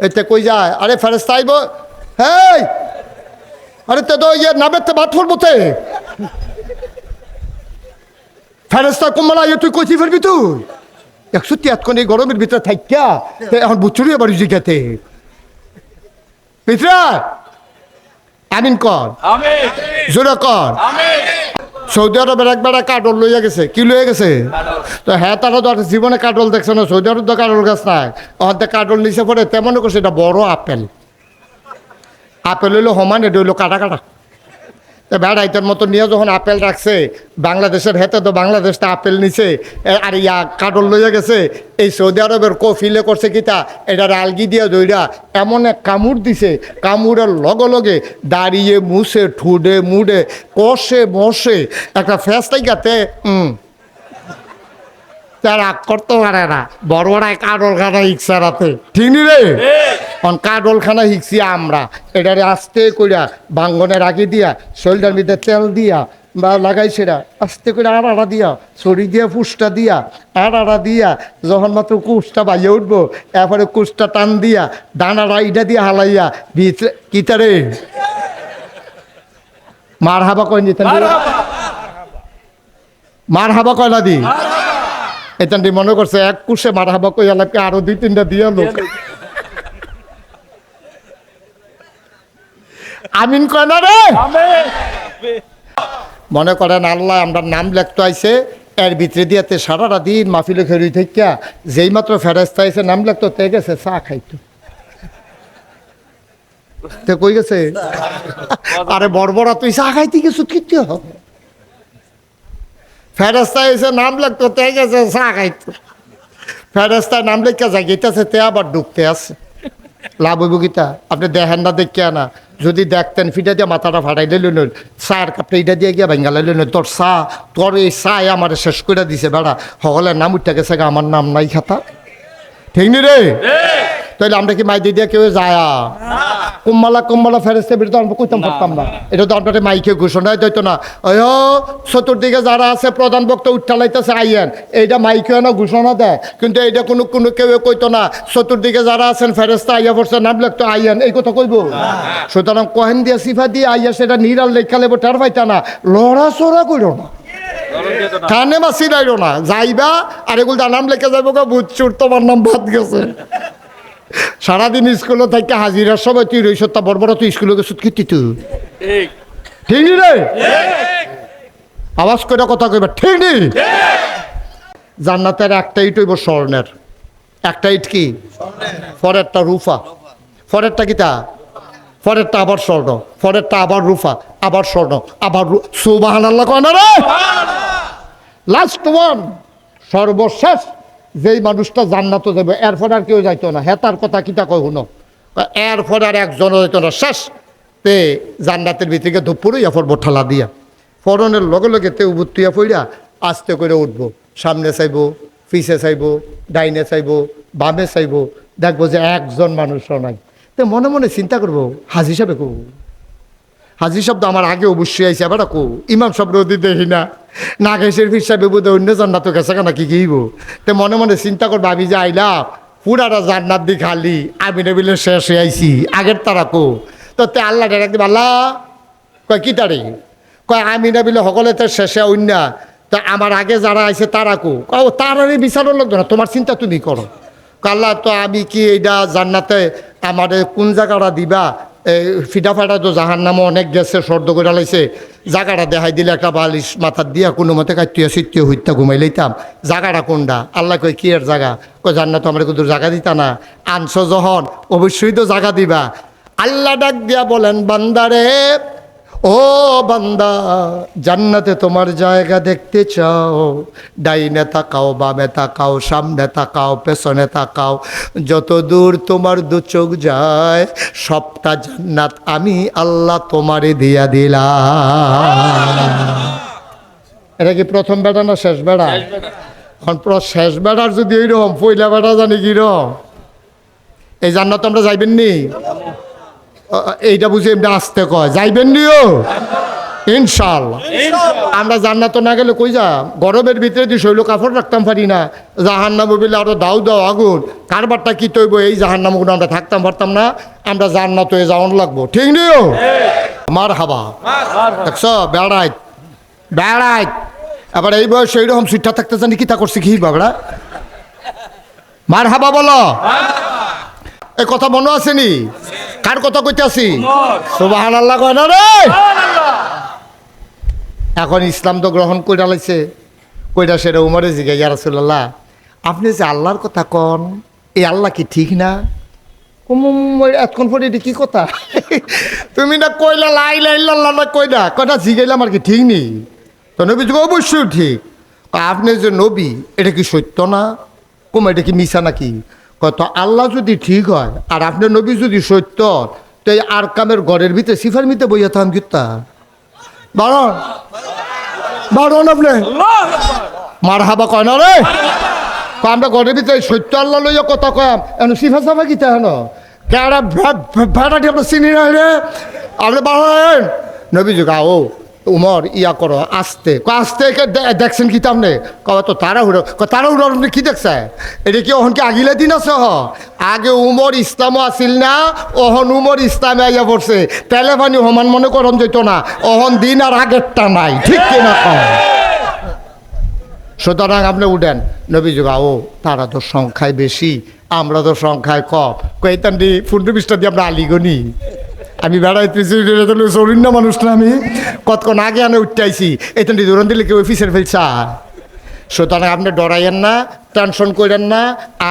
এতে কই যায়? আরে ফেরেস্তা আইব। হেই! আরে তে তো ইয়ে নাবের তে বাথর মতে ফেরেস্তা কমলা ইয়ে তুই কইছি ফেরবি তুই? একশো তিয়াত্তর এই গরমের ভিতরে থাইকা তে এখন বুচুরি এবার জিজ্ঞাতে পিতরা! আমিন কর। জোরে কর। সৌদি আরবের বেড়া কাটল লইয়া গেছে। কি লইয়া গেছে? তো হ্যাঁ তারা তো জীবনে কাটল দেখছে না, সৌদি আরব তো কাটল গাছ নাই। অর্ধে কাটল নিচে পড়ে তেমন করছে, এটা বড় আপেল। আপেল হইল সমান, এটা হইল কাটা কাটা। বেড়াইতের মতো নিয়ে যখন আপেল রাখছে, বাংলাদেশের হেতে তো বাংলাদেশটা আপেল নিছে আর ইয়া কাটল লইয়া গেছে, এই সৌদি আরবের কফিলে করছে কিতা, এটার আলগি দিয়ে দইরা এমন এক কামুড় দিছে কামড়ের লগে লগে দাঁড়িয়ে মুছে, ঠুডে মুডে, কষে মশে একটা ফেস্তাই গাতে তারা করতে পারে না। ঠিক নি রে? অন হিকছি আমরা। এটারে আস্তে কইরা দিয়া শরীরটার মধ্যে তেল দিয়া বা লাগাইছে না আস্তে করে আর আড়া দিয়া ফুসটা দিয়া আর আড়া দিয়া যখন মাত্র কুসটা বাইয়ে উঠবো এরপরে কুসটা টান দিয়া ডানাটা ইটা দিয়ে হালাইয়া ভিতরে কিতারে মার হাবা কয় নিতেন মার হাবা কয় না দি? এখানটি মনে করছে এক কুশে মারা হাবা কই আলাপকে আরও দুই তিনটা দিয়া লোক। আমিন কয় না রে? মনে করেন আল্লাহ আমরা নাম লেখতে আইছে এর ভিতরে দিয়াতে সারাটা দিন মাহফিলে খেরি থেকে যেই মাত্র ফেরাস্তা আইছে নাম লেখতো তে গেছে চা খাইতো। তে কই গেছে? আরে বড় বড় তুই চা খাইতে কিছু কিতে হবে? ফেরস্তা এসে নাম লাগতো, তে গেছে, চা খাইতো। ফেরস্তায় নাম লেখা যায় গেতেছে তে আবার ঢুকতে আছে। লাভ হইব গীতা আপনি দেখেন না দেখে না। যদি দেখতেন, ফিটা দিয়ে মাথাটা ফাটাই দিলেন চায়ের কাপটা এইটা দিয়ে গিয়া ভেঙ্গা লাইলেন তোর চা, তোর এই চায় আমার শেষ করে দিছে, বেড়া। সকলের নাম উঠতে গেছে আমার নাম নাই খাতা। ঠিক নি রে? তাহলে আমরা কি মাই দিয়ে কেউ যায়? কুম্মালা কুম্মালা ফেরেস্তে বেরোতে আমরা কইতাম পারতাম না। এটা তো আপনার মাইকে ঘোষণা দিত না। ওই চতুর্দিকে যারা আছে প্রধান বক্তা উঠালাইতেছে আইয়েন। এইটা মাইকে না ঘোষণা দেয়। কিন্তু এইটা কোনো কোনো কেউ কইতো না। চতুর্দিকে যারা আছেন ফেরেস্তা আইয়া পড়ছে নাম লাগতো আইয়েন। এই কথা কইব? সুতরাং কহেন দিয়া সিফা দিয়ে আইয়া সেটা নিরাল লেখা লেবো টের পাইতা না। লড়াচড়া করো না। কানে মাসি রাইলো না। যাইবা আর এগুলো নাম লেখা যাব গা বুঝছুর তোমার নাম বাদ গেছে। সারাদিন স্কুলে থেকে হাজিরার সময় তুই রইস তা বড় বড় তুই স্কুলে গেছিস কি তুই ঠিক। নি রে? আওয়াজ করে কথা কইবা ঠিক নি? জান্নাতের একটা ইট হইব স্বর্ণের। একটা ইট কি? পরেরটা রুফা পরেরটা কিতা? পরেরটা আবার স্বর্ণ। পরেরটা আবার রুফা আবার স্বর্ণ আবার সুবাহান আল্লাহ কয় না রে? লাস্ট ওয়ান সর্বশেষ! যেই মানুষটা জান্নাত যাবে এরপর আর কেউ যাইতো না। হেতার কথা কিতা কয় শুনো? এরপর আর একজন হইতো না। শেষ। তে জান্নাতের ভিতরে দুপুরে এরপর ঠালা দিয়া। ফরনের লগে লগে তে উবুত্তুয়া পইরা আস্তে করে উঠবো। সামনে চাইব, পিছে চাইব, ডাইনে চাইব, বামে চাইব। দেখব যে একজন মানুষও নাই। তো মনে মনে চিন্তা করব, হাজি হিসাবে কো হাজির শব্দ আমার আগে অবশ্যই আইসে আবার কো। ইমাম শব্দ দেখি না। না গেছে ফির সাহেব অন্য জান্নাত গেছে কেন কি গিয়েব তে মনে মনে চিন্তা করব আমি যে আইলাম পুরাটা জান্নাত দি খালি আমি নেবিলে শেষ হয়ে আইসি আগের তারা কো। তো তে আল্লাহ ডাক দিব আল্লাহ কয় কি তারে? কয় আমি নেবিলে সকলে তো শেষে অন্য তা আমার আগে যারা আইছে তারা কো। ও তারারই বিচারও লাগবে না তোমার চিন্তা তুমি করো। কয়, আল্লাহ তো আমি কি এইটা জান্নাতে আমারে কোন জায়গাটা দিবা? এই ফিটা ফাটা তো জাহার নামও অনেক গেছে, সর্দ করে লাইছে। জাগাটা দেখাই দিলে একটা বালিশ মাথার দিয়া কোনো মতে কাটিয়ে সিটিয়ে হইতা ঘুমাই লইতাম। জাগাটা কোনটা আল্লাহ কয়, কি এর জায়গা কয় তো আমার কিন্তু জায়গা দিতা না। আনছ যখন, অবশ্যই তো জায়গা দিবা। আল্লাহ ডাক দিয়া বলেন, বান্দারে ও বান্দা জান্নাতে তোমার জায়গা দেখতে চাও। ডাইনে তাকাও বামে তাকাও সামনে তাকাও পেছনে তাকাও। যত দূর তোমার দু চোখ যায় সবটা জান্নাত আমি আল্লাহ তোমারে দিয়া দিলা এটা কি প্রথম বেড়া না শেষ বেড়া? এখন শেষ বেড়ার যদি এইরকম পয়লা বেড়া জানি কিরম? এই জান্নাত আমরা যাইবেন নি এইটা বুঝি এমনি আসতে কয়। যাইবেন নিও? ইনশাআল্লাহ। আমরা জান্নাত না গেলে কই যা? গরমের ভিতরে দিয়ে শৈল কাপড় রাখতাম পারি না। জাহান্নাম বলে আরও দাও দাও আগুন। কারবারটা কি তৈব? এই জাহান্নামগুলো আমরা থাকতাম পারতাম না। আমরা জান্নাত হয়ে যাওয়ান লাগবো। ঠিক নিও? মার হাবা দেখছ? বেড়াই বেড়াই আবার এই বয়স এইরকম সুইটা থাকতে জানি কি তা করছি কি বাবড়া? মার হাবা বলো এই কথা মনে আসেনি কার কথা কইতে আসি সুবাহান আল্লাহ কয় না রে? এখন ইসলাম তো গ্রহণ করে লাইছে। কইরা সেটা উমরে জিগে ইয়া রাসূলুল্লাহ আপনি যে আল্লাহর কথা কন এই আল্লাহ কি ঠিক না? এতক্ষণ পরে এটি কি কথা? তুমি না কইলা লাই লাই লাল্লা না কইলা? কটা জিগাইলাম আর কি ঠিক নেই তো নবী অবশ্যই ঠিক। আপনি যে নবী এটা কি সত্য না? কম এটা কি মিশা নাকি? কত আল্লাহ যদি ঠিক হয়, আর আপনার নবী যদি সত্য, তো এই আর কামের ঘরের ভিতরে সিফার মিতে বইয়া থাম কিতা বারণ বারণ আপনি। মার হাবা কয় না রে। আমরা ঘরের ভিতরে সত্য আল্লাহ লইয়া কথা কয়াম। এখন সিফা সাফা কিতা হেন? কেডা ভেড়াটি আপনার চিনি না রে। আপনি বাড়েন। নবী যুগা ও উমর ইয়া করো, আস্তে। আস্তে দেখছেন কি তামনে? কবা তো তাড়াহুড়ো। তাড়াহুড়ো আপনি কি দেখছে এটা কি ওহন কি আগিলে দিন আছে হ? আগে উমর ইসলামও আসিল না ওহন উমর ইসলামে আইয়া পড়ছে। তেলেফানি সমান মনে করন যেত না। ওহন দিন আর আগেরটা নাই, ঠিক কিনা কম সুতরাং আপনি উঠেন। নবী যুগা ও তারা তো সংখ্যায় বেশি, আমরা তো সংখ্যায় কম। দি ফুন্ডু বিশটা দিয়ে আমরা আলিগনি। আমি বেড়াইতেছি চলিন না মানুষ না আমি। কতক্ষণ আগে আনে উঠতে আইছি এতেন দিলে কেউ অফিসের ফেলছা। সুতরাং আপনি ডরাইয়েন না টেনশন করেন না,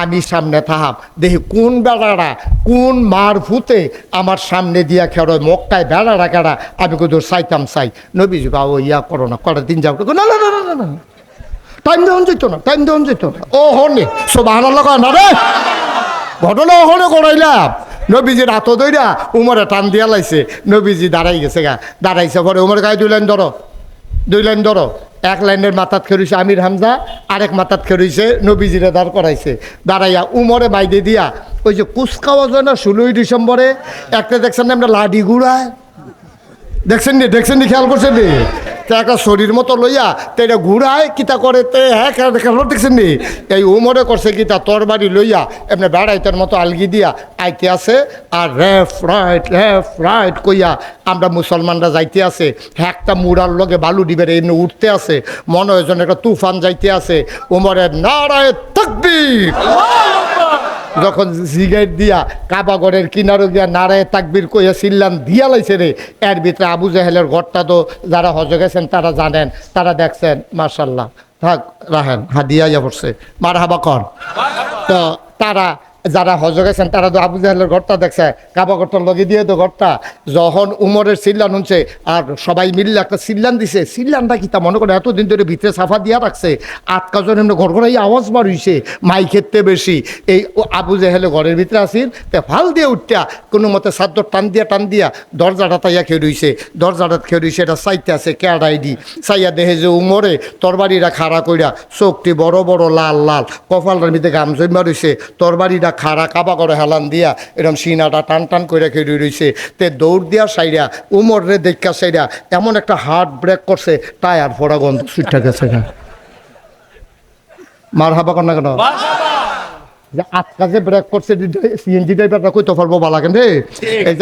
আমি সামনে থাহাম। দেখি কোন বেড়ারা, কোন মার ফুতে আমার সামনে দিয়া খেরোয় মক্কায় বেড়ারা কেড়া, আমি কোথাও চাইতাম, চাই। নবী যুগা ও ইয়া করো না, কটা দিন যাও। না না না না না টাইম দেওয়া যেত না, টাইম দেওয়া যেত না। ও হনে সোবাহান লগা না রে। ঘটনা হনে করাইলাম। নবীজি রাত দইরা উমরে টান দিয়া লাইছে নবীজি দাঁড়াই গেছে গা। দাঁড়াইছে পরে উমর গায়ে দুই লাইন ধরো দুই লাইন ধরো এক লাইনের মাথাত খেরুইছে আমির হামজা, আরেক মাথাত খেরুইছে নবীজিরে দাঁড় করাইছে দাঁড়াইয়া উমরে বাইদে দিয়া, ওই যে কুচকাওয়া যায় না ষোলোই ডিসেম্বরে একটা দেখছেন আমরা লাডি গুড়ায় দেখছেন নি দেখছেন নি, খেয়াল করছেন নি? একটা শরীর মতো লইয়া তো এটা ঘুরায়, কিতা করে, তে হ্যাঁ খেয়াল দেখছেন নি? এই উমরে করছে কিতা তরবারি লইয়া, এমনি বেড়াইতের মতো আলগি দিয়া আইতে আছে, আর রেফ রাইট লেফ রাইট কইয়া আমরা মুসলমানরা যাইতে আছে, একটা মুড়ার লগে বালু ডিবের এমনি উঠতে আছে, মনে হয় একটা তুফান যাইতে আছে, উমরের নারায় তকবীর। যখন জিগাইট দিয়া কাবাগড়ের কিনারো গিয়া নারায় তাকবির কইয়া সিল্লান দিয়া লাইছে রে, এর ভিতরে আবু জাহেলের ঘরটা তো যারা হজ গেছেন তারা জানেন, তারা দেখছেন মার্শাল্লাহ থাক, রাহেন, হাদিয়া ইয়া পড়ছে। মার হাবা কর। তো তারা যারা হজ গেছেন তারা তো আবু জাহেলের ঘরটা দেখছে। কাবা ঘরটা লগে দিয়ে তো ঘরটা। যখন উমরের সিল্লান হচ্ছে, আর সবাই মিললে একটা সিল্লান দিছে। সিল্লানটা কি তা মনে করে এতদিন ধরে ভিতরে সাফা দিয়া রাখছে। আটকাজন এমনি ঘর ঘরে আওয়াজ বার হইছে মাই খেতে বেশি। এই আবু জাহেলে ঘরের ভিতরে আসিল, তে ফাল দিয়ে উঠটা, কোনো মতে সাদ্য টান দিয়া টান দিয়া দরজাটা তাইয়া খেয়ে রইছে। দরজাটা খেয়ে রইছে, এটা সাইতে আছে কেয়ারাই দি সাইয়া দেহে যে উমরে তরবারিটা খাড়া কইরা, চোখটি বড় বড় লাল লাল, কপালটার ভিতরে গাম জমা রইছে তরবারিটা খাড়া কাবা করে হেলান দিয়া এরকম সিনাটা টান টান করে খেয়ে রইছে। তে দৌড় দিয়া সাইরা উমর রে দেখা সাইরা এমন একটা হার্ট ব্রেক করছে টায়ার ফোড়া গন্ধ সুইটটা গেছে মার হাবা কর না কেন? যে আট কাজে ব্রেক করছে সিএনজি ড্রাইভারটা কইতে পারব বালা কেন এই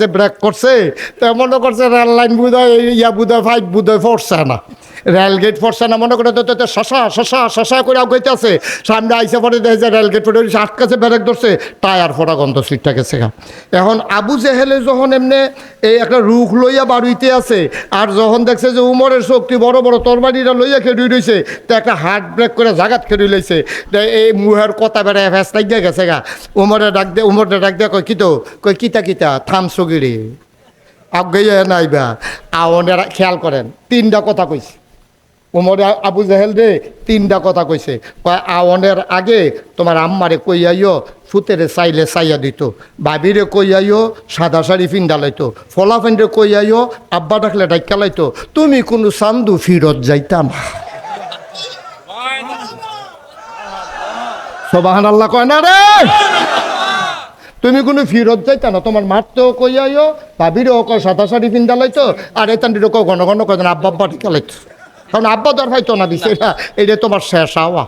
যে ব্রেক করছে তো মনে করছে রেল লাইন বুধয় ইয়া বুধয় ফাইভ বুধয় ফরছে না। রেল গেট ফরছে না মনে করে তো শশা শশা শশা করে আগাইতে আছে সামনে আইসে পরে দেখে যে ব্রেক ধরছে টায়ার ফোটা গন্ধ সিটটা গেছে। এখন আবু জেহেলে যখন এমনি এই একটা রুখ লইয়া বাড়িতে আছে আর যখন দেখছে যে উমরের শক্তি বড় বড় তরবারিটা লইয়া খেয়ে রইছে তো একটা হার্ট ব্রেক করে জাগাত খেয়ে লইছে। এই মুহের কথা বেড়ায় ফ্যাস লাগিয়ে গেছে গা। উমরে ডাক দে উমরে ডাক দিয়ে কই কিতো কই কিতা কিতা, থাম সগিরি আগে নাইবা আওনের খেয়াল করেন, তিনটা কথা কইছে। উমরে আবু জাহেল রে, তিনটা কথা কইছে। কয় আওনের আগে তোমার আম্মারে কইয়াইও ফুতেরে চাইলে চাইয়া দিত। বাবিরে কইয়াইও সাদা শাড়ি ফিন্ডালাইতো ফলা ফেন্ডে কইয়াইও আব্বা ডাকলে ডাক্কা লাইতো। তুমি কোনো চান্দু ফিরত যাইতা না সবাহান আল্লাহ কয় না রে? তুমি কোনো ফিরত যাইত না, তোমার মারতেও কইয়াইও ভাবিরও কয় সাদা শাড়ি পিন্দা লাইতো, আর এতান্ডিরও কয় ঘন ঘন কয় আব্বা আব্বা টিকা লাইতো। কারণ আব্বা দর ভাইতো না দিছে, এটা এটা তোমার শেষ আওয়া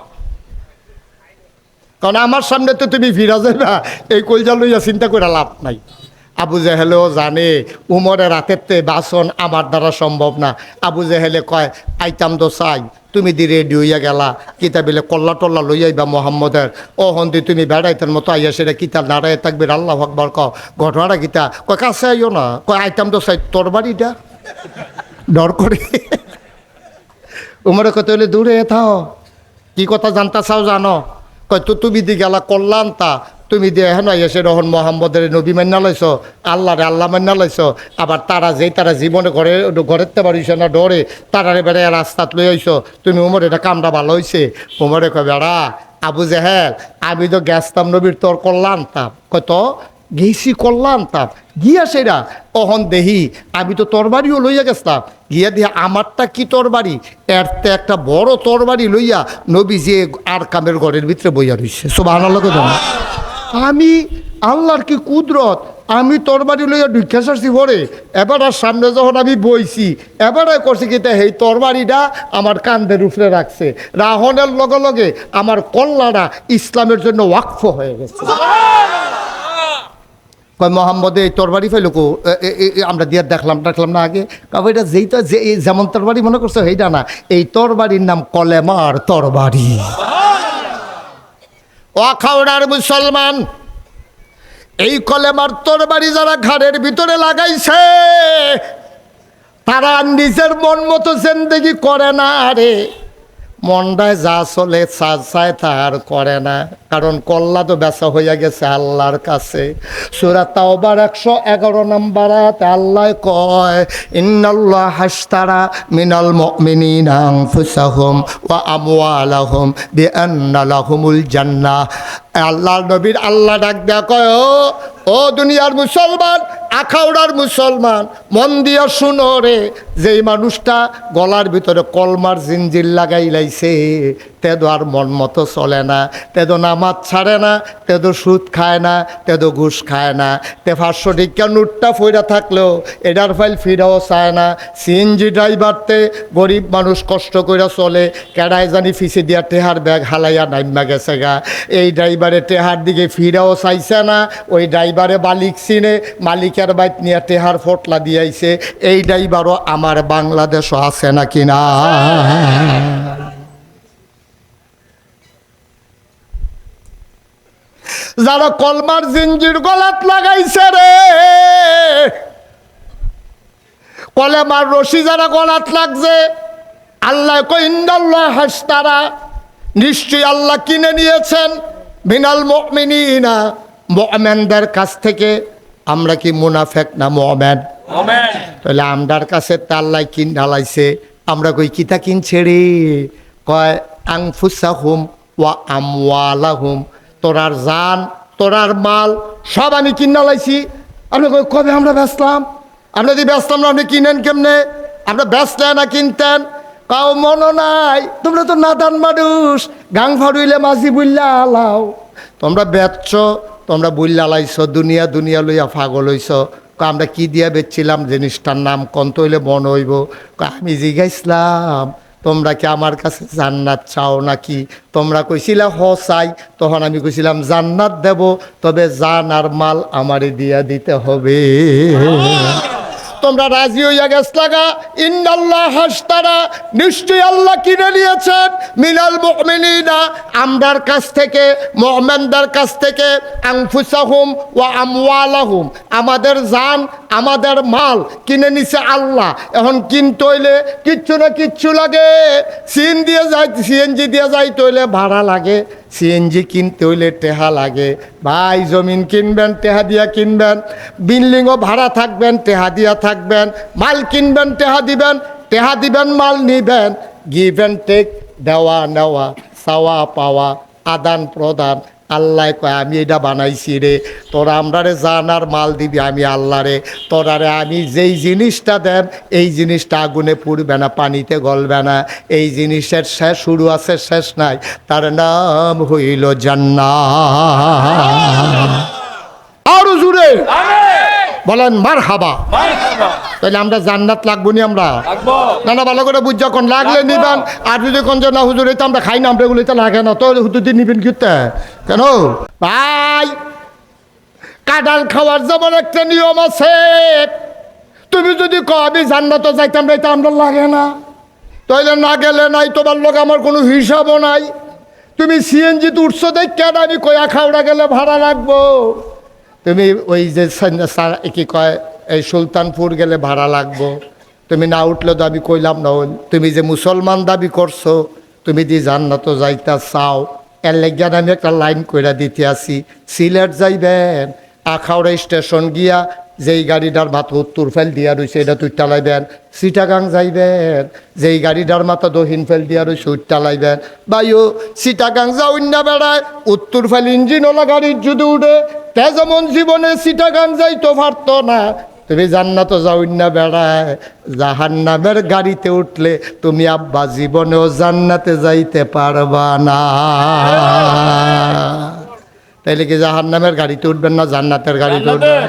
কারণ আমার সামনে তো তুমি ফিরা যাবে এই কলজা লইয়া চিন্তা করে লাভ নাই। আবু জেহেলেও জানে উমরের রাতের তে বাসন আমার দ্বারা সম্ভব না। আবু জেহেলে কয়, আইতাম তো চাই, তুমি দি রেডি হইয়া গেলা কিতা বিলে কল্লা টল্লা লই আইবা মোহাম্মদের। ও হন্দি, তুমি বেড়াইতেন মতো আইয়া সেটা কিতা নাড়াই থাকবে, আল্লাহ আকবর ক ঘটনাটা কিতা কয়, কাছে আইও না। কয়, আইতাম তো চাই, তোর বাড়িটা? ডর করে। উমরে কত হইলে, দূরে থাও, কি কথা জানতা চাও জানো? কয়, তো তুমি দি গেলা কল্যাণ তা তুমি দিয়ে হেন এসে রহন মোহাম্মদের নবী মান্না লাইছ আল্লাহ রে আল্লাহ মান্না লাইছ, আবার তারা যেই তারা জীবনে ঘরে ঘরেতে পারিস না ডরে, তারারে বেড়ে রাস্তাত লই আইছ, তুমি উমর এটা কামটা ভালো হয়েছে উমরে কয়, বেড়া, আবু জেহেল, আমি তো গেছতাম নবীর তোর করলাম তাপ কয়, তো গেছি কল্যাণ তাপ গিয়া সেরা, অহন দেহি, আমি তো তরবারিও লইয়া গেছলাম গিয়া দিয়া আমারটা কি তরবারি এরতে একটা বড় তরবারি লইয়া নবী যে আর কামের ঘরের ভিতরে বইয়া রইছে। সোবাহ আমি আল্লাহর কি কুদরত? আমি তরবারি লইয়া ঢুকে সারছি পরে এবার আর সামনে যখন আমি বইছি, এবারে করছি কি তা এই তরবারিটা আমার কান্দের উপরে রাখছে। রাহনের লগে লগে আমার কল্লাটা ইসলামের জন্য ওয়াকফ হয়ে গেছে। কয়, মোহাম্মদে, এই তরবারি ফাইলো কো? আমরা দিয়ে দেখলাম দেখলাম না আগে? কারণ এটা যেইটা যে, যেমন তরবারি মনে করছ সেইটা না। এই তরবারির নাম কলেমার তরবারি অখাউড়ার মুসলমান, এই কলেমার তোর বাড়ি যারা ঘাড়ের ভিতরে লাগাইছে, তারা নিজের মন মতো জেন্দেগি করে না রে। মনটায় যা চলে চায় তা আর করে না। কারণ কল্লা তো বেচা হইয়া গেছে আল্লাহর কাছে। সুরা তাওবার একশো এগারো নাম্বার আল্লাহ কয়, ইন্নাল্লাহ হাসতারা মিনাল মুমিনিনা আনফুসাহুম ওয়া আমওয়ালাহুম বিআন্না লাহুমুল জান্নাহ। আল্লাহর নবীর আল্লাহ ডাক দেয়া কয়, ও ও দুনিয়ার মুসলমান আখাউড়ার মুসলমান মন দিয়া শুনো রে যেই মানুষটা গলার ভিতরে কলমার জিনজির লাগাই লাইছে। তেদো আর মন মতো চলে না, তেদো নামাজ ছাড়ে না, তেদো সুদ খায় না, তেদো ঘুষ খায় না। তে পাঁচশো টিকা নোটটা ফইরা থাকলেও এডার ফাইল ফিরাও চায় না। সিএনজি ড্রাইভারতে গরিব মানুষ কষ্ট করে চলে কেডাই জানি ফিসে দিয়া টেহার ব্যাগ হালাইয়া নাইমা গেছে গা। এই ড্রাইভারে টেহার দিকে ফিরাও চাইছে না, ওই ড্রাইভারে মালিক চিনে, মালিকের বাইক নিয়ে টেহার ফটলা দিয়াইছে। এই ড্রাইভারও আমার বাংলাদেশও আছে নাকি না? যারা কলমার জিঞ্জির গলাত লাগাইছে রে। কলেমার রশি যারা গলাত লাগছে আল্লাহ কইন্দাল্লাহ হাসতারা। নিশ্চয়ই আল্লাহ কিনে নিয়েছেন। মিনাল মুমিনিনা মুমিনদের কাছ থেকে। আমরা কি মুনাফেক না মুমিন? তাহলে আমরার কাছে তাল্লাই কিন ঢালাইছে। আমরা কই কিতা কিনছে রে? কয় আং আংফুসা হুম ওয়া আমওয়ালা হুম তোরার জান, তোরার মাল, সব আমি কিন ঢালাইছি আপনি কবে আমরা বেচলাম? আমরা যদি বেচলাম না, আপনি কিনেন কেমনে? আমরা বেচলে না কিনতেন? কাউ মনো নাই। তোমরা তো নাদান মানুষ। গাং ফাড়ুইলে মাঝি বুল্লা আলাও তোমরা বেচছ, তোমরা বুল্লা লাইছ, দুনিয়া দুনিয়া লইয়া পাগল হইছ। আমরা কি দিয়া বেচছিলাম জিনিসটার নাম? কন্ত হইলে মন হইব। আমি জিগাইছিলাম। তোমরা কি আমার কাছে জান্নাত চাও নাকি? তোমরা কইছিলা, হ, চাই। তখন আমি কইছিলাম, জান্নাত দেব, তবে জান আর মাল আমারে দিয়া দিতে হবে। তোমরা রাজি হইয়া গেছ লাগা ইন্নাল্লাহ হাসতারা, নিশ্চয়ই আল্লাহ কিনে নিয়েছেন। মিনাল মুমিনিনা, আমরার কাছ থেকে, মুমিনদের কাছ থেকে, আনফুসাহুম ওয়া আমওয়ালাহুম। আমাদের জান, আমাদের মাল কিনে নিছে আল্লাহ। এখন কিনতে হইলে কিচ্ছু না কিচ্ছু লাগে। সিন দিয়ে যাই, সিএনজি দিয়ে যাইতে হইলে ভাড়া লাগে। সিএনজি কিনতে হইলে টেহা লাগে। ভাই, জমিন কিনবেন, টেহা দিয়া কিনবেন। বিল্ডিংও ভাড়া থাকবেন, টেহা দিয়া থাকবেন। মাল কিনবেন, টেহা দিবেন টেহা দিবেন, মাল নিবেন। গিভ অ্যান্ড টেক দেওয়া নেওয়া, চাওয়া পাওয়া আদান প্রদান আল্লাহ কয় আমি এটা বানাইছি রে। তোরা আমরারে জানার মাল দিবি আমি আল্লাহ রে তোরারে আমি যেই জিনিসটা দেব এই জিনিসটা আগুনে পুড়বে না পানিতে গলবে না। এই জিনিসের শেষ শুরু আছে শেষ নাই। তার নাম হইল জান্নাত। বলেন মার হাবা তাহলে আমরা জান্নাত লাগবো নি আমরা? না না ভালো করে বুঝ যখন লাগলে নিবেন আর যদি কোন না হুজুর এটা আমরা খাই না আমরা এগুলো এটা লাগে না তো হুজুর দিয়ে নিবেন কিতে কেন? ভাই কাঁঠাল খাওয়ার যেমন একটা নিয়ম আছে। তুমি যদি কো আমি জান্নাত যাইতাম এটা আমরা লাগে না। তাইলে না গেলে নাই তোমার লোক আমার কোনো হিসাবও নাই। তুমি সিএনজি উঠছো দেখ কেন আমি কয়া খাওড়া গেলে ভাড়া রাখব তুমি ওই যে কি কয়, এই সুলতানপুর গেলে ভাড়া লাগবো। তুমি না উঠলে তো আমি কইলাম না তুমি যে মুসলমান দাবি করছ, তুমি দি জান্নাত যাইতা চাও। এর লেগিয়ান আমি একটা লাইন কইরা দিতে আসি, সিলেট যাইবেন, আখাউড়া স্টেশন গিয়া যেই গাড়িটার মাথা উত্তর ফেল দিয়া রয়েছে এটা তুই টালাইবেন। সিটাগাং যাইবেন, যেই গাড়িটার মাথা দহিন ফেল দিয়া রয়েছে উঠ টালাইবেন। বাইও সিটাগাং যাউন না বেড়ায়, উত্তর ফেল ইঞ্জিন ওলা গাড়ির যদি উঠে তে যেমন জীবনে চিটাগাং যাইতে পারতো না, তুমি জান্নাত যাওন না বেড়ায়। জাহান নামের গাড়িতে উঠলে তুমি আব্বা জীবনেও জান্নাতে যাইতে পারবা না। তাইলে কি জাহান নামের গাড়িতে উঠবেন না, জান্নাতের গাড়িতে উঠবেন?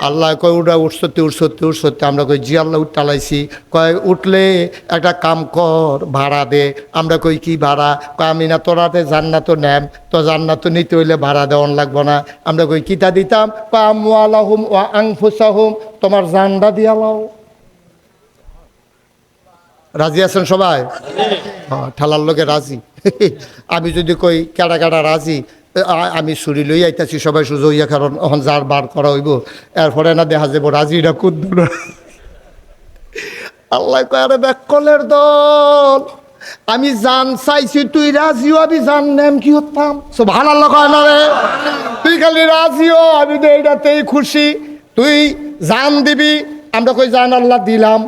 আল্লাহ কয় উঠা উঠসতে উঠসতে উঠসতে আমরা কই জি আল্লাহ উঠালাইছি কয় উঠলে একটা কাম কর ভাড়া দে। আমরা কই কি ভাড়া? কয় আমি না তোরাতে জান্নাত নেম তো জান্নাত নিতে হইলে ভাড়া দেওয়ান লাগবো না। আমরা কই কিতা দিতাম? কয় আমু আলাহুম ও আংফুসাহুম তোমার জান্ডা দিয়া লাও। রাজি আছেন সবাই? হ্যাঁ, ঠালার লোকে রাজি। আমি যদি কই কেডা কেডা রাজি? আ- আমি ছুরি লই আইতাছি, সবাই সুযোগ হইয়া কারণ এখন যার বার করা হইব এরপরে না দেখা যাব রাজিটা কুদ্দুর আল্লাহ কয় আরে ব্যাকলের দল, আমি জান চাইছি, তুই রাজিও আমি জান নেম কি হতাম সব ভালো আল্লাহ কয় না রে তুই খালি রাজিও আমি তো এইটাতেই খুশি। তুই জান দিবি, আমরা কই জান আল্লাহ দিলাম,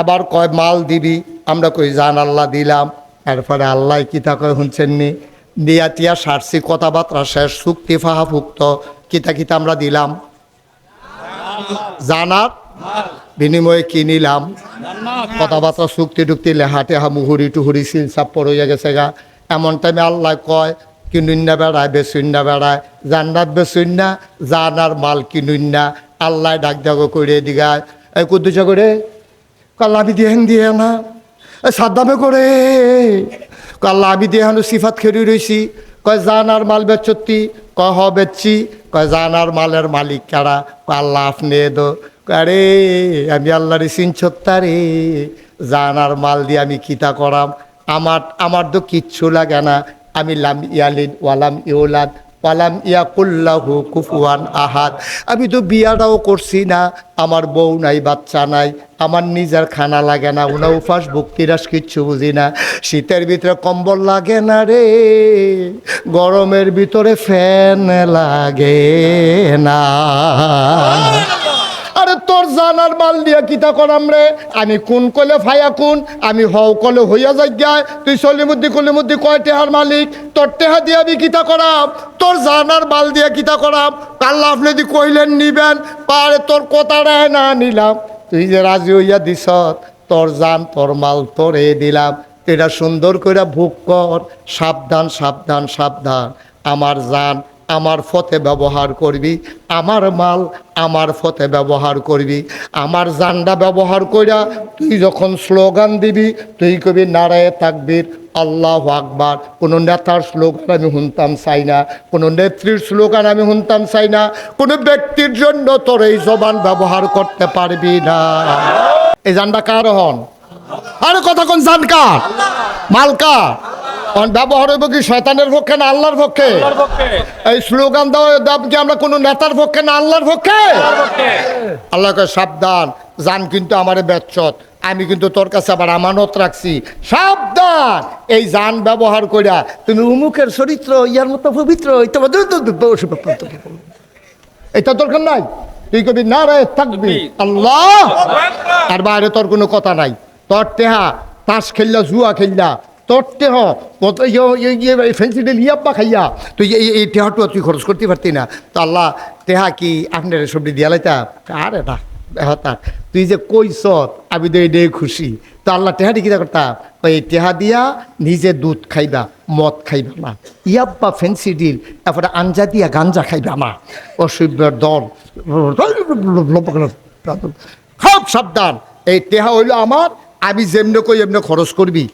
এবার কয় মাল দিবি, আমরা কই জান আল্লাহ দিলাম। এরপরে আল্লাহ কিতা কয় শুনছেন নি? নিয়া টিয়া সারছি, কথাবার্তা শেষ চুক্তি ফাহা ফুক্ত কিতা কিতা আমরা দিলাম? জানার বিনিময়ে কিনিলাম কথাবার্তা, চুক্তি টুক্তি, লেহা টেহা, মুহুরি টুহুরি, সিল চাপ পড়িয়া গেছে গা। এমন টাইমে আল্লাহ কয় কিনুন্না বেড়ায় বেচুন্না বেড়ায়। জান্নাত বেচুন্না জানার মাল কিনুন্না আল্লাহ ডাক ডাক করে দিগায় এই কুদ্দুচ করে কাল্লাবি দিয়ে দিয়ে না। সাদ্দামে করে কাল্লা আমি দিয়ে হানো সিফাত খেরি রইছি, কয় জান আর মাল বেচতি, কয় হ বেচছি, কয় জান আর মালের মালিক কারা, কয় আল্লাহ আপনি দো আরে, আমি আল্লাহরে সিনছত্তা রে জান আর মাল দিয়ে আমি কিতা করাম, আমার আমার তো কিচ্ছু লাগে না, আমি লাম ইয়ালিন ওয়ালাম ইউলাদ পালাম ইয়াকুল্লাহু কুফুয়ান আহাদ। আমি তো বিয়াটাও করছি না, আমার বউ নাই, বাচ্চা নাই, আমার নিজের খানা লাগে না উনা উপাস ভক্তিরাস কিচ্ছু বুঝি না। শীতের ভিতরে কম্বল লাগে না রে, গরমের ভিতরে ফ্যান লাগে না। তোর জানার মাল দিয়া কিতা করাম রে? আমি কোন কলে ফায়া কোন? আমি হও কলে হইয়া যাই তুই সলিমুদ্দি কলিমুদ্দি কয় টেহার মালিক? তোর টেহা দিয়ে আমি কিতা করাম? তোর জানার মাল দিয়া কিতা করাম? কাল্লা আপনি দি কইলেন, নিবেন। পারে তোর কথাটা না নিলাম। তুই যে রাজি হইয়া দিস, তোর জান, তোর মাল তোরে দিলাম। এটা সুন্দর করে ভোগ কর। সাবধান সাবধান সাবধান। আমার জান আমার ফতে ব্যবহার করবি। আমার মাল আমার ফতে ব্যবহার করবি। আমার জান্ডা ব্যবহার কইরা তুই যখন স্লোগান দিবি, তুই কবি নারায়ে তাকবির, আল্লাহ আকবার। কোনো নেতার স্লোগান আমি শুনতাম চাই না, কোনো নেত্রীর স্লোগান আমি শুনতাম চাই না, কোনো ব্যক্তির জন্য তোর এই জবান ব্যবহার করতে পারবি না। এই জানটা কার হন? আরে কথা কোন জান কার? মাল কার? অন ব্যবহার হইব কি শয়তানের পক্ষে না আল্লাহর পক্ষে? এই স্লোগান দাও কি আমরা কোনো নেতার পক্ষে না আল্লাহর পক্ষে? আল্লাহকে সাবধান জান কিন্তু আমারে বেচত আমি কিন্তু তোর কাছে আবার আমানত রাখছি। সাবধান এই যান ব্যবহার করিয়া তুমি উমুকের চরিত্র ইয়ার মতো পবিত্র এটা দরকার নাই। তুই কবি না রে থাকবি আল্লাহ! আর বাইরে তোর কোনো কথা নাই। তোর টেহা তাস খেললা জুয়া খেললা তোর টেহ কত ফেন্সিডেল ইয়াব্বা খাইয়া। তুই এই এই টেহাটু তুই খরচ করতে পারতি না। তো আল্লাহ টেহা কি আপনার সবজি দিয়া লাইতা? আরে না হতার তুই যে কইস আমি তো এটাই খুশি। তো আল্লাহ টেহাটি কিনা করতাম ওই টেহা দিয়া নিজে দুধ খাইবা, মদ খাইবা না ইয়াব্বা ফেন্সি ডিল এরপরে আঞ্জা দিয়া গাঞ্জা খাইবে না অসভ্যের দল। খুব সাবধান। এই টেহা হইল আমার, আমি যেমনে কই, এমনি খরচ করবি।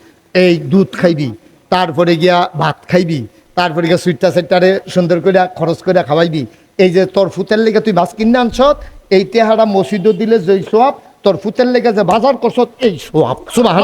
এই দুধ খাইবি, তারপরে গিয়া ভাত খাইবি, তারপরে গিয়া সুইটটা সেটারে সুন্দর করে খরচ করে খাওয়াইবি। এই যে তোর ফুতের লেগে তুই ভাস কিনে আনছ এই তেহারা মসজিদও দিলে যে সোয়াব, তোর ফুতের লেগে যে বাজার করছত এই সোয়াব। সুবাহ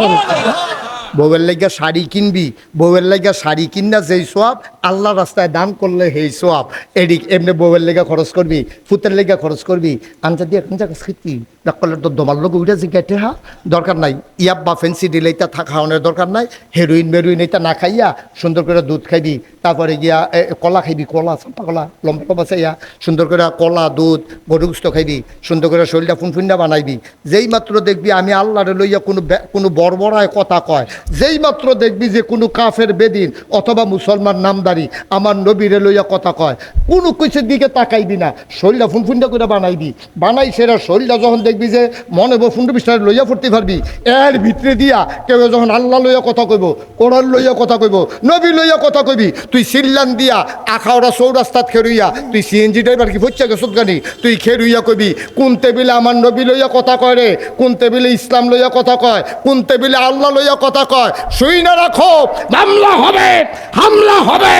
বউয়ের লেগে শাড়ি কিনবি, বউয়ের লেগে শাড়ি কিনা যেই সোয়াব আল্লাহ রাস্তায় দান করলে সেই সোয়াব। এদিক এমনি বউয়ের লেগে খরচ করবি ফুতের লেগে খরচ করবি। আনজা দিয়ে আনজা খেতি। ডাক্তারের তো দমার লোক উঠে জিজ্ঞাসা হা দরকার নাই, ইয়াব বা ফেন্সি দিলে এটা থা খাওয়ানোর দরকার নাই। হেরোইন মেরোইন এটা না খাইয়া সুন্দর করে দুধ খাইবি। তারপরে গিয়া কলা খাইবি, কলা, চাম্পা কলা, লম্বা লম্বা চাইয়া সুন্দর করে কলা, দুধ, গরু গুস্ত খাইবি। সুন্দর করে শরীরটা ফুনফুন্ডা বানাইবি। যেই মাত্র দেখবি আমি আল্লাহরে লইয়া কোনো কোনো বড়বড়ায় কথা কয় যেই মাত্র দেখবি যে কোনো কাফের বেদিন অথবা মুসলমান নামদারি, আমার নবীরে লইয়া কথা কয়। কোনো কিছুর দিকে তাকাইবি না, শরীরটা ফুনফুন্ডা করে বানাইবি। বানাই সেরা শরীরটা যখন দেখবি যে মনে বফুন্ড বিষ্ণার লইয়া ফুটতে পারবি। এর ভিতরে দিয়া কেউ যখন আল্লাহ লইয়া কথা কইব, কোরআন লইয়া কথা কইব, নবী লইয়া কথা কইবি, তুই সিল্লান দিয়া আখাওড়া চৌরাস্তাত খেরুইয়া, তুই সিএনজি ড্রাইভার কি ফুচ্ছা গেছত গানি তুই খেরুইয়া কইবি, কোন টেবিলে আমার নবী লইয়া কথা কয় রে? কোন টেবিলে ইসলাম লইয়া কথা কয়? কোন টেবিলে আল্লাহ লইয়া কথা কয় শুই না রাখো। মামলা হবে হামলা হবে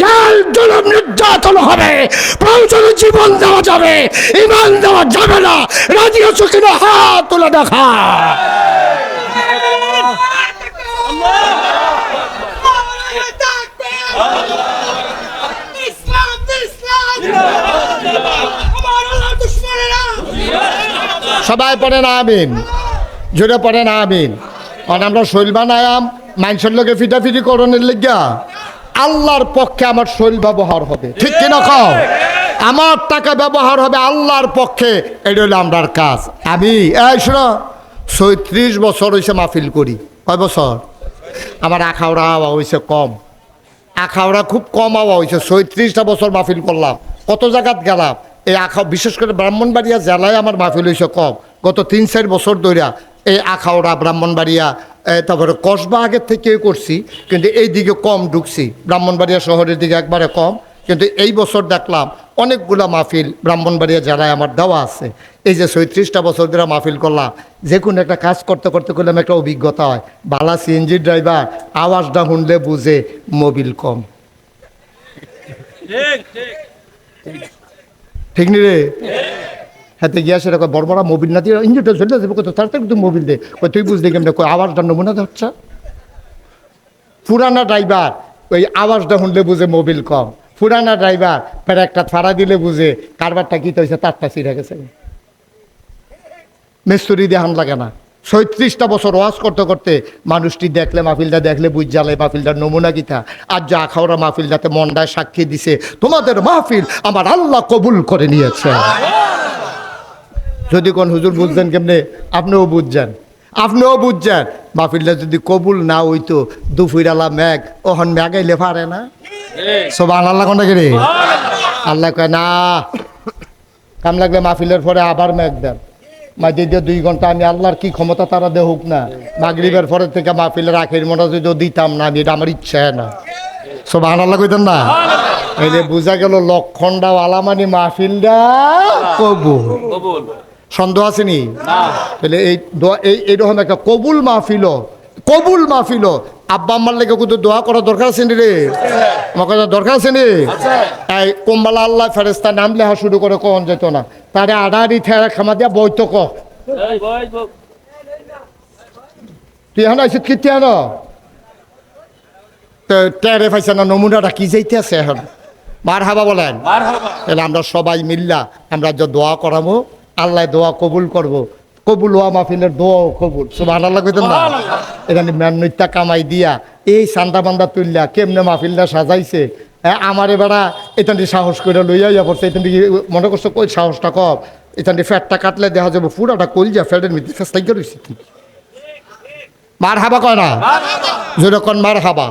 জাল জুলুম নির্যাতন হবে প্রয়োজনে জীবন দেওয়া যাবে ইমান দেওয়া যাবে না। রাজি হচ্ছে কিনা? হাত তুলে দেখা। সবাই পড়ে না আমিন। জোরে পড়ে না আমিন। কারণ আমরা শৈল বানায়াম, মানুষের লোকে ফিটাফিটি করণের লিগা। আল্লাহর পক্ষে আমার শৈল ব্যবহার হবে। ঠিক কিনা কও? আমার টাকা ব্যবহার হবে আল্লাহর পক্ষে, এটা হলো আমরার কাজ। আমি, এই শোনো, ছয়ত্রিশ বছর হয়েছে মাহফিল করি। কয় বছর? আমার আখাওড়া হওয়া হয়েছে কম। আখাওড়া খুব কম হওয়া হয়েছে ছয়ত্রিশটা বছর মাহফিল করলাম। কত জায়গাত গেলাম? এই আখা বিশেষ করে ব্রাহ্মণবাড়িয়া জেলায় আমার মাহফিল হয়েছে কম। গত তিন চার বছর ধরিয়া এই আখাওড়া ব্রাহ্মণবাড়িয়া তারপরে কসবা আগের থেকে করছি কিন্তু এই দিকে কম ঢুকছি। ব্রাহ্মণবাড়িয়া শহরের দিকে একবারে কম কিন্তু এই বছর দেখলাম অনেকগুলা মাহফিল ব্রাহ্মণবাড়িয়া জেলায় আমার দেওয়া আছে। এই যে ছয়ত্রিশটা বছর ধরে মাহফিল করলাম যে কোনো একটা কাজ করতে করতে করলাম একটা অভিজ্ঞতা হয়। বালা সিএনজি ড্রাইভার আওয়াজটা শুনলে বুঝে মোবিল কম। ঠিক নি রে? হাতে গিয়া বড় বড় মোবিল না দিয়ে ইঞ্জিনটা চলে যাবে কত তাড়াতাড়ি তুই মোবিল দে। কই তুই বুঝলি কেমন? কই আওয়াজটা নমুনা হচ্ছে। পুরানা ড্রাইভার, ওই আওয়াজটা শুনলে বুঝে মোবিল কম। পুরানা ড্রাইভার, ফের একটা ফাড়া দিলে বুঝে কারবারটা কি হয়েছে তারটা ছিঁড়ে গেছে। মিস্ত্রি দেহান লাগে না। ছয়ত্রিশটা বছর ওয়াজ করতে করতে মানুষটি দেখলে, মাহফিলটা দেখলে বুঝ জ্বালে মাহফিলটার নমুনা গীতা আর যা খাওয়া মাহফিলটাতে মন্ডায় সাক্ষী দিছে, তোমাদের মাহফিল আমার আল্লাহ কবুল করে নিয়েছে। যদি কোন হুজুর বুঝছেন কেমনে? আপনিও বুঝছেন। আপনিও বুঝছেন। মাহফিলটা যদি কবুল না হইতো দুপুরালা ম্যাগ ওহন ম্যাগ আইলে পারে না? সব আল্লাহ কোনটা রে? আল্লাহ কয় না। কাম লাগলে মাহফিলের পরে আবার ম্যাগ দেন। মাঝে দিয়ে দুই ঘণ্টা আমি আল্লাহর কি ক্ষমতা তারা দে হোক না। মাগরিবের পরে থেকে মাহফিলের আখের মনে যদি দিতাম না আমি এটা আমার ইচ্ছা না। সব আল্লাহ কইতেন না? এই যে বোঝা গেল লক্ষণটা আলামানি মাহফিলটা কবুল। সন্দেহ আসেনি তাহলে এই দোয়া এই এইরকম একটা কবুল মাহফিল কবুল মাহফিল আব্বা আম্মার লেগে কিন্তু দোয়া করার দরকার আছে নি রে? আমার কথা দরকার আছে নি? এই কোম্বালা আল্লাহ ফেরেস্তা নাম লেখা শুরু করে কখন যেত না? তারে আড়াআড়ি ঠেরা খামা দিয়া বইত ক। তুই এখন আইসিত কি তিয়ান টেরে পাইছে না নমুনাটা কি যাইতে আছে এখন? মার হাবা বলেন তাহলে আমরা সবাই মিল্লা আমরা যে দোয়া করাবো আল্লাহ দোয়া কবুল করব। কবুল হওয়া মাহফিলের দোয়াও কবুল। সুবাহ আল্লাহ কইতেন না? এখানে ম্যানৈত্যা কামাই দিয়া এই সান্দা বান্দা তুললা কেমনে মাহফিলটা সাজাইছে? হ্যাঁ আমার এবারা এখান থেকে সাহস করে লইয়া ইয়া পড়ছে এখান থেকে মনে করছ কই সাহসটা কম? এখান থেকে ফ্যাটটা কাটলে দেখা যাবে পুরাটা কলজা ফ্যাটের মধ্যে ফেস্তাই রয়েছে মার হাবা কয় না? যেরকম মার হাবা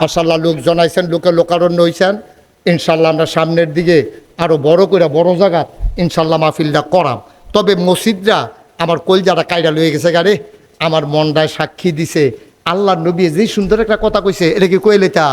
মাসাল্লাহ লোক জনাইছেন লোকে লোকারণ্য হয়েছেন ইনশাল্লাহ আমরা সামনের দিকে আরও বড় করে বড় জায়গা ইনশাল্লাহ মাহফিলটা করাম তবে মসজিদরা আমার কলজাটা কায়রা লয়ে গেছে গাড়ি আমার মনটায় সাক্ষী দিছে। আল্লাহ নবী যে সুন্দর একটা কথা কইছে, এটা কি কইলে তা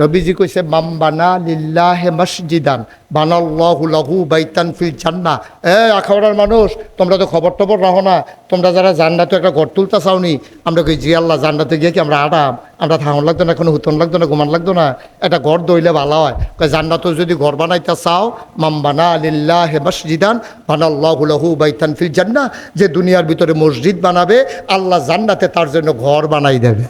নবীজি কৈছে মাম বানা লিল্লাহে মসজিদান, বানাল্লাহু লাহু বাইতান ফিল জান্নাহ। এ আখাউড়ার মানুষ, তোমরা তো খবর টবর রাখো না। তোমরা যারা জান্নাতে একটা ঘর তুলতা চাওনি, আমরা কই জি আল্লাহ, জান্নাতে গিয়ে কি আমরা আরাম? আমরা থাকুন লাগতো না, কোনো হুতন লাগতো না ঘুমান লাগতো না। একটা ঘর দইলে ভালো হয়। কই জান্নাতও যদি ঘর বানাইতে চাও, মাম বানা লিল্লাহে মসজিদান, বানাল্লাহু লাহু বাইতান ফিল জান্নাহ। যে দুনিয়ার ভিতরে মসজিদ বানাবে, আল্লাহ জান্নাতে তার জন্য ঘর বানাই দেবে।